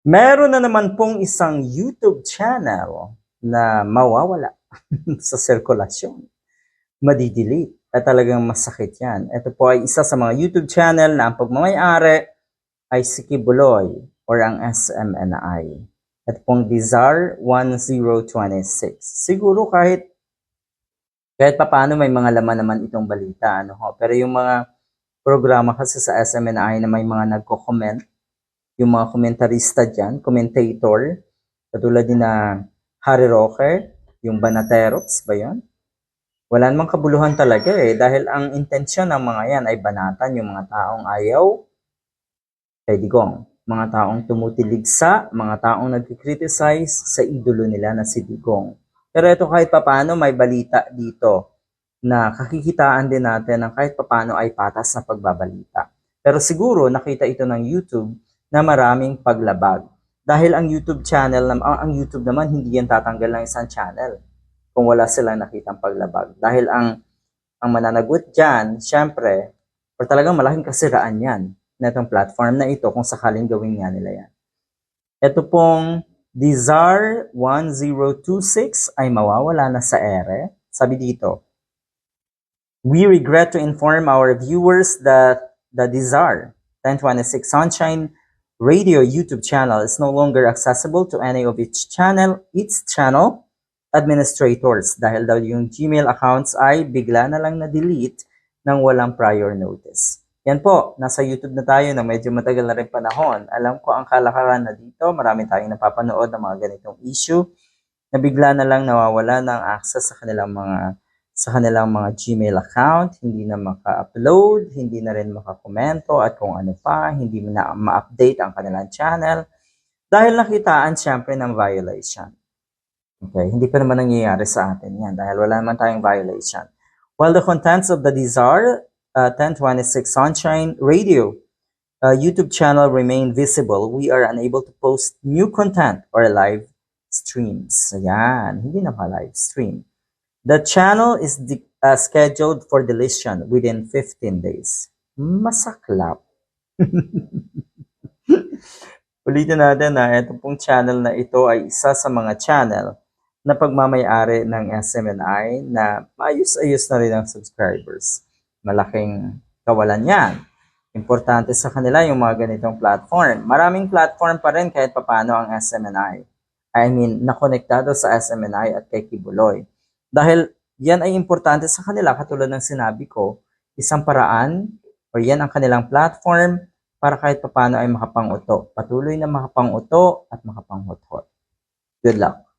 Meron na naman pong isang YouTube channel na mawawala sa sirkulasyon. Madidelete. At talagang masakit yan. Ito po ay isa sa mga YouTube channel na ang pagmamayari ay si Kibuloy or ang SMNI. Ito pong Dizar 1026. Siguro kahit kahit papaano may mga laman naman itong balita. Ano ho? Pero yung mga programa kasi sa SMNI na may mga nagko-comment, yung mga komentarista dyan, commentator, katulad ni na Harry Rocker, yung Banaterops ba yun? Wala namang kabuluhan talaga eh, dahil ang intensyon ng mga yan ay banatan yung mga taong ayaw kay Digong. Mga taong tumutilig sa, mga taong nag-criticize sa idolo nila na si Digong. Pero ito kahit papano may balita dito na kakikitaan din natin ng kahit papano ay patas na pagbabalita. Pero siguro nakita ito ng YouTube na maraming paglabag. Dahil ang YouTube channel, ang, ang YouTube naman hindi yan tatanggal ng isang channel kung wala silang nakitang paglabag. Dahil ang ang mananagot dyan, syempre, or talagang malaking kasiraan yan na itong platform na ito kung sakaling gawin nga nila yan. Ito pong Dizar 1026 ay mawawala na sa ere. Sabi dito, We regret to inform our viewers that the Dizar 1026 Sunshine Radio YouTube channel is no longer accessible to any of its channel, its channel administrators dahil daw yung Gmail accounts ay bigla na lang na-delete ng walang prior notice. Yan po, nasa YouTube na tayo na medyo matagal na rin panahon. Alam ko ang kalakaran na dito, marami tayong napapanood ng mga ganitong issue na bigla na lang nawawala ng access sa kanilang mga sa kanilang mga Gmail account, hindi na maka-upload, hindi na rin makakomento at kung ano pa, hindi na ma-update ang kanilang channel dahil nakitaan syempre ng violation. Okay, hindi pa naman nangyayari sa atin yan dahil wala naman tayong violation. While the contents of the Desire uh, 1026 Sunshine Radio uh, YouTube channel remain visible, we are unable to post new content or live streams. Ayan, hindi na pa live stream. The channel is de- uh, scheduled for deletion within 15 days. Masaklap. Ulitin natin na ito pong channel na ito ay isa sa mga channel na pagmamayari ng SMNI na maayos-ayos na rin ang subscribers. Malaking kawalan yan. Importante sa kanila yung mga ganitong platform. Maraming platform pa rin kahit papano ang SMNI. I mean, nakonektado sa SMNI at kay Kibuloy. Dahil yan ay importante sa kanila, katulad ng sinabi ko, isang paraan o yan ang kanilang platform para kahit papano ay makapanguto. Patuloy na makapanguto at makapanghot-hot. Good luck.